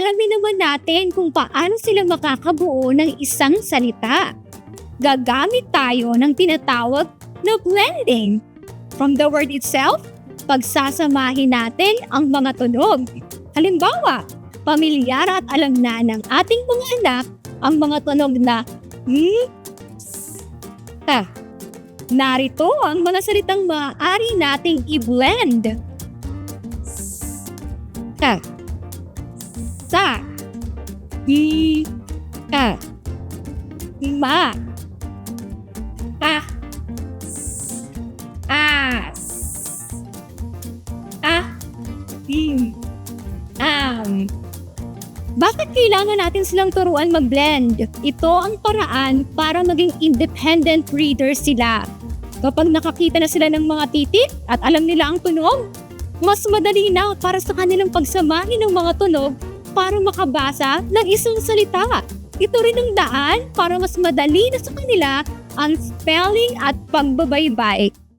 alamin naman natin kung paano sila makakabuo ng isang salita. Gagamit tayo ng tinatawag na blending. From the word itself, pagsasamahin natin ang mga tunog. Halimbawa, pamilyar at alam na ng ating mga anak ang mga tunog na hmm, ta. Narito ang mga salitang maaari nating i-blend. Ta. Sa. Hi. Ka. Ma. Pa. As. Ah. Him. Am. Bakit kailangan natin silang turuan mag-blend? Ito ang paraan para maging independent reader sila. Kapag nakakita na sila ng mga titik at alam nila ang tunog, mas madali na para sa kanilang pagsamahin ng mga tunog para makabasa ng isang salita. Ito rin ang daan para mas madali na sa kanila ang spelling at pagbabaybay.